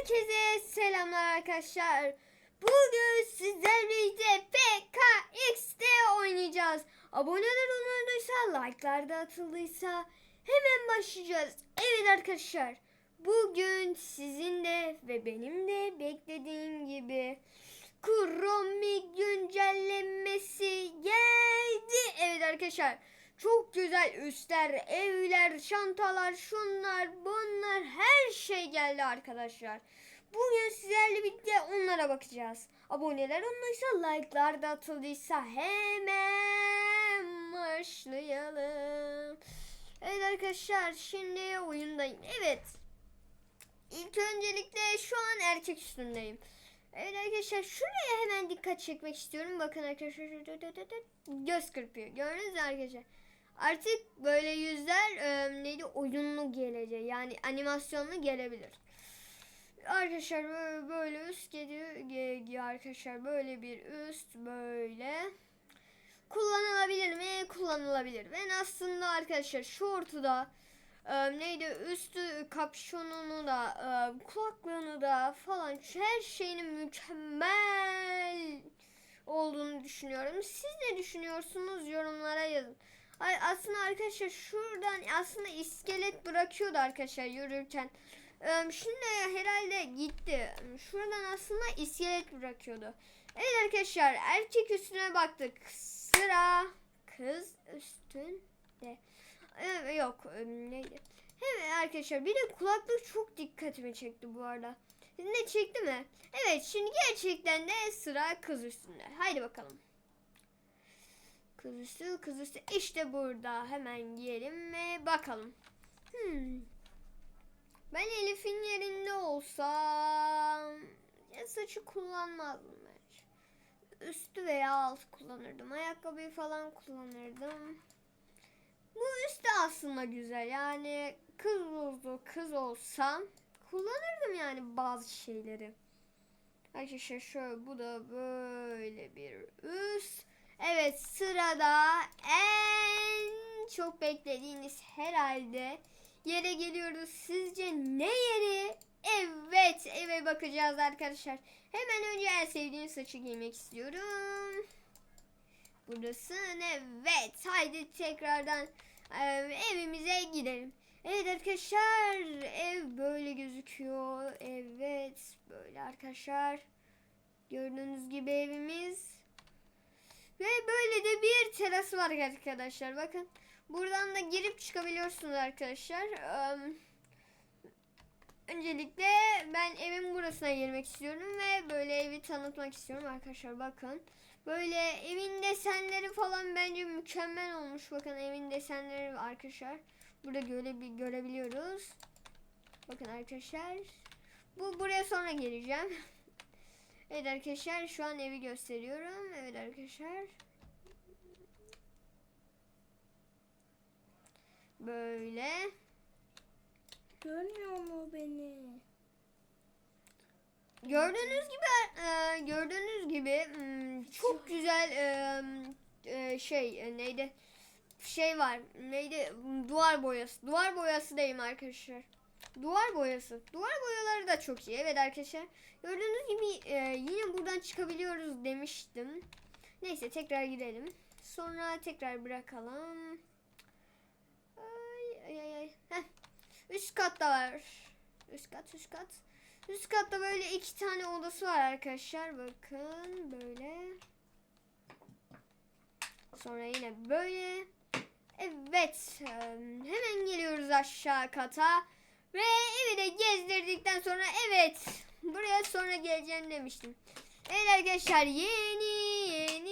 Herkese selamlar arkadaşlar. Bugün sizlerle birlikte PKX'de oynayacağız. Aboneler olmadıysa, like'lar da atıldıysa hemen başlayacağız. Evet arkadaşlar. Bugün sizin de ve benim de beklediğim gibi Chromie güncellenmesi geldi. Evet arkadaşlar. Çok güzel üstler, evler, çantalar, şunlar, bunlar her şey geldi arkadaşlar. Bugün sizlerle birlikte onlara bakacağız. Aboneler olmuşsa, like'lar da atıldıysa hemen başlayalım. Evet arkadaşlar şimdi oyundayım. Evet. İlk öncelikle şu an erkek üstündeyim. Evet arkadaşlar şuraya hemen dikkat çekmek istiyorum. Bakın arkadaşlar göz kırpıyor. Gördünüz mü arkadaşlar? Artık böyle yüzler e, neydi oyunlu gelecek. Yani animasyonlu gelebilir. Arkadaşlar böyle, böyle üst geliyor. ge- ge- Arkadaşlar böyle bir üst böyle. Kullanılabilir mi? Kullanılabilir. Ben aslında arkadaşlar şortu da e, neydi üstü kapşonunu da e, kulaklığını da falan her şeyinin mükemmel olduğunu düşünüyorum. Siz ne düşünüyorsunuz? Yorumlara yazın. Ay, aslında arkadaşlar şuradan aslında iskelet bırakıyordu arkadaşlar yürürken. Şimdi herhalde gitti. Şuradan aslında iskelet bırakıyordu. Evet arkadaşlar erkek üstüne baktık. Sıra kız üstünde. Yok neydi? Evet arkadaşlar bir de kulaklık çok dikkatimi çekti bu arada. Ne çekti mi? Evet şimdi gerçekten de sıra kız üstünde. Haydi bakalım. Kız üstü, kız üstü. İşte burada. Hemen giyelim ve bakalım. Hmm. Ben Elif'in yerinde olsam ya saçı kullanmazdım bence. Üstü veya alt kullanırdım. Ayakkabıyı falan kullanırdım. Bu üstü aslında güzel. Yani kız oldu, kız olsam kullanırdım yani bazı şeyleri. Arkadaşlar şöyle bu da böyle. Evet sırada en çok beklediğiniz herhalde yere geliyoruz. Sizce ne yeri? Evet eve bakacağız arkadaşlar. Hemen önce en sevdiğim saçı giymek istiyorum. Burası evet. Haydi tekrardan evimize gidelim. Evet arkadaşlar ev böyle gözüküyor. Evet böyle arkadaşlar. Gördüğünüz gibi evimiz. Ve böyle de bir terası var arkadaşlar. Bakın. Buradan da girip çıkabiliyorsunuz arkadaşlar. Öncelikle ben evin burasına girmek istiyorum ve böyle evi tanıtmak istiyorum arkadaşlar bakın. Böyle evin desenleri falan bence mükemmel olmuş. Bakın evin desenleri arkadaşlar. Burada göre, görebiliyoruz. Bakın arkadaşlar. Bu buraya sonra geleceğim. Evet arkadaşlar şu an evi gösteriyorum. Evet arkadaşlar. Böyle. Görmüyor mu beni? Gördüğünüz gibi e, gördüğünüz gibi hmm, çok güzel e, e, şey e, neydi şey var neydi duvar boyası duvar boyası diyeyim arkadaşlar duvar boyası duvar boyaları da çok iyi evet arkadaşlar gördüğünüz gibi e, yine buradan çıkabiliyoruz demiştim neyse tekrar gidelim sonra tekrar bırakalım ay ay ay. Heh. üst katta var üst kat üst kat Üst katta böyle iki tane odası var arkadaşlar. Bakın böyle. Sonra yine böyle. Evet. em, Hemen geliyoruz aşağı kata. Ve evi de gezdirdikten sonra evet. Buraya sonra geleceğim demiştim. Evet arkadaşlar yeni yeni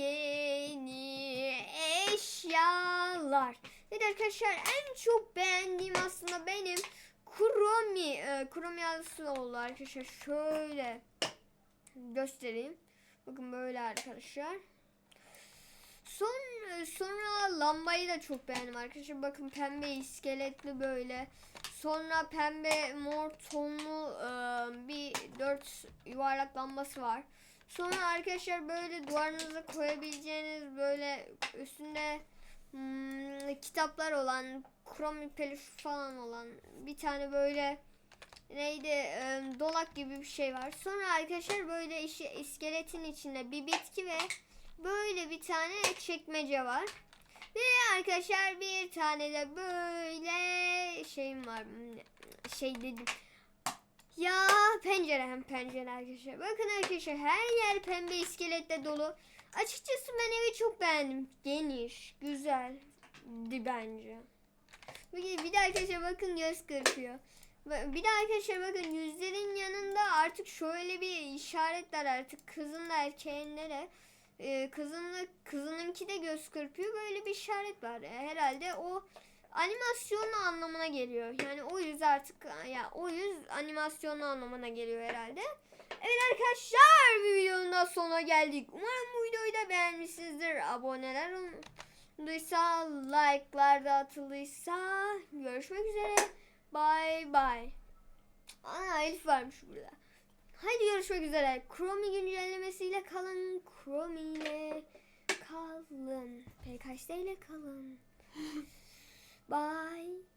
yeni eşyalar. Evet arkadaşlar en çok beğendiğim aslında benim Kromi, e, Kromi yazısı oldu arkadaşlar. Şöyle göstereyim. Bakın böyle arkadaşlar. Son sonra lambayı da çok beğendim arkadaşlar. Bakın pembe iskeletli böyle. Sonra pembe mor tonlu e, bir dört yuvarlak lambası var. Sonra arkadaşlar böyle duvarınıza koyabileceğiniz böyle üstünde hmm, kitaplar olan, kromi peluş falan olan bir tane böyle neydi e, dolak gibi bir şey var. Sonra arkadaşlar böyle işi iskeletin içinde bir bitki ve böyle bir tane çekmece var. Ve arkadaşlar bir tane de böyle şeyim var. Şey dedim. Ya pencere hem pencere arkadaşlar. Bakın arkadaşlar her yer pembe iskeletle dolu. Açıkçası ben evi çok beğendim. Geniş, güzeldi bence. Bir, de arkadaşlar bakın göz kırpıyor. Bir de arkadaşlar bakın yüzlerin yanında artık şöyle bir işaretler artık kızın da erkeğinde de e, kızın kızınınki de göz kırpıyor böyle bir işaret var. E, herhalde o animasyonlu anlamına geliyor. Yani o yüz artık ya o yüz animasyonlu anlamına geliyor herhalde. Evet arkadaşlar bir videonun da sonuna geldik. Umarım bu videoyu da beğenmişsinizdir. Aboneler olduysa, like'lar da atıldıysa görüşmek üzere. Bye bye. Ana Elif varmış burada. Görüşmek üzere. Chromie güncellemesiyle kalın. Chromie ile kalın. PKX'de ile kalın. Bye.